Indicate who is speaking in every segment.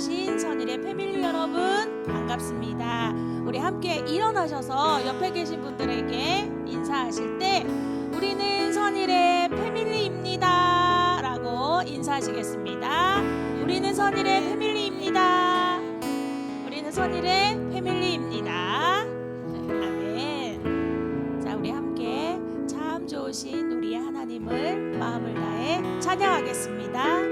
Speaker 1: 오신 선일의 패밀리 여러분 반갑습니다. 우리 함께 일어나셔서 옆에 계신 분들에게 인사하실 때 우리는 선일의 패밀리입니다. 라고 인사하시겠습니다. 우리는 선일의 패밀리입니다. 우리는 선일의 패밀리입니다. 아멘. 자, 우리 함께 참 좋으신 우리 하나님을 마음을 다해 찬양하겠습니다.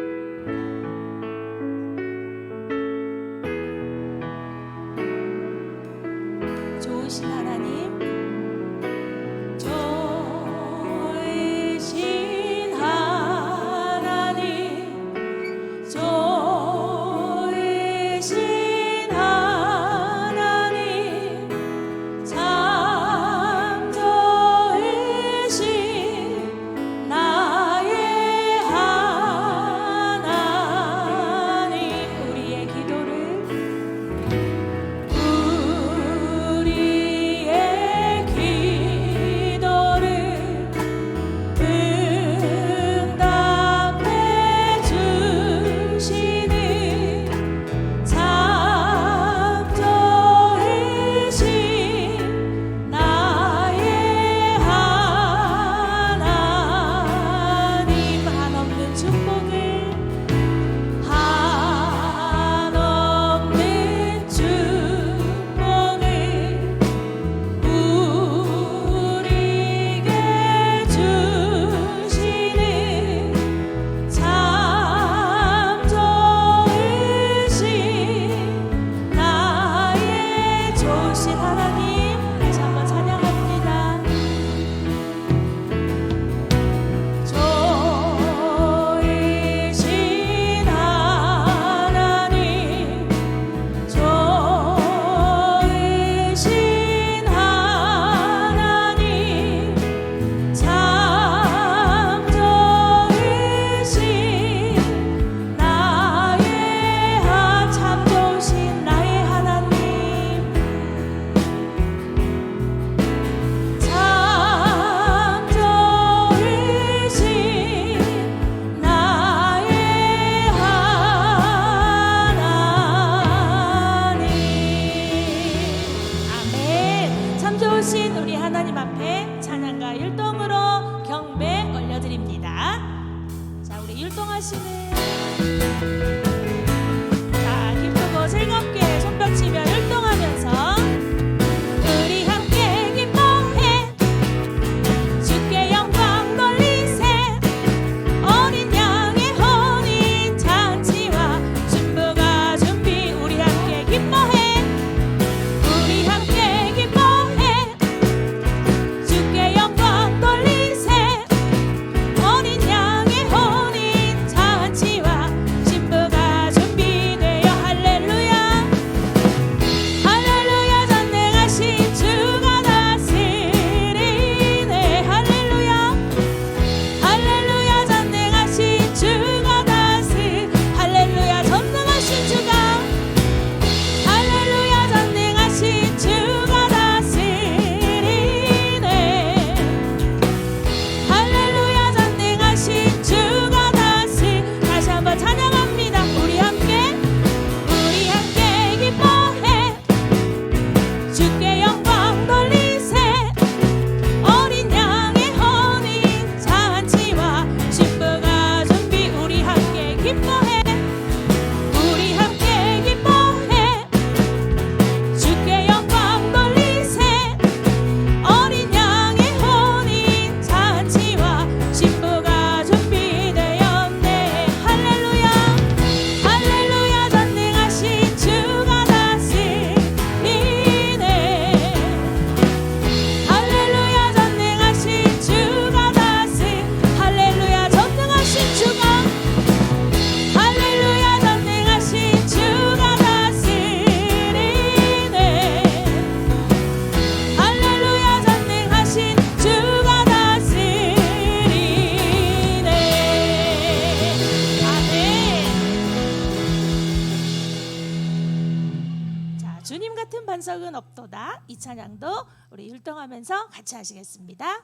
Speaker 1: 같은 반석은 없도다. 이 찬양도 우리 율동하면서 같이 하시겠습니다.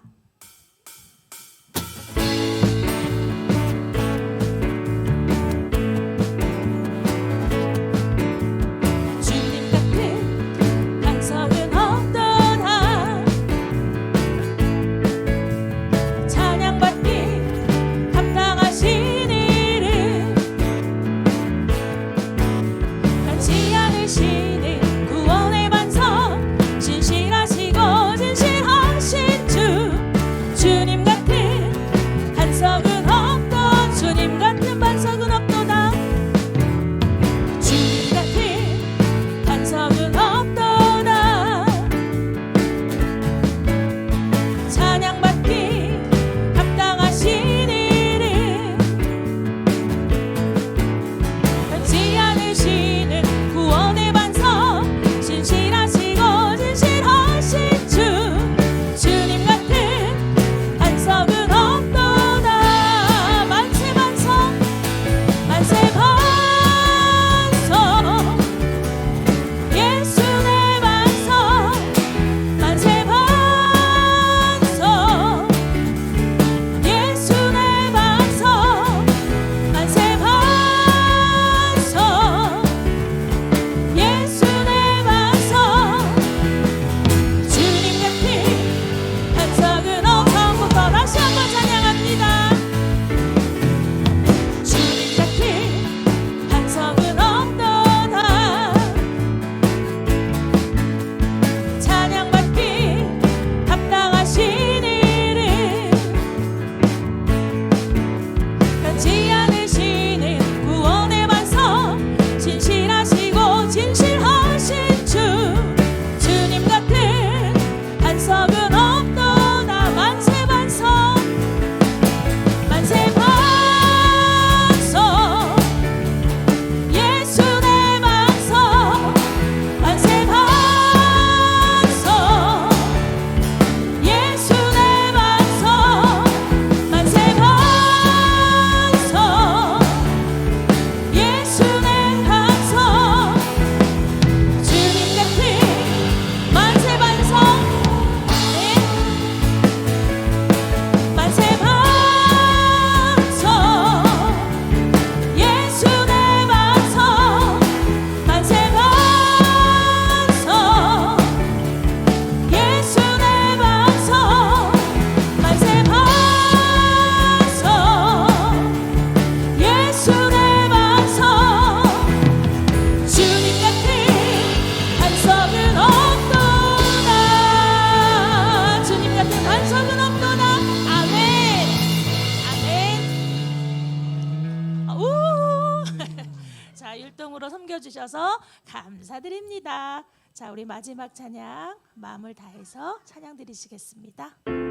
Speaker 1: 섬겨주셔서 감사드립니다. 자, 우리 마지막 찬양 마음을 다해서 찬양 드리시겠습니다.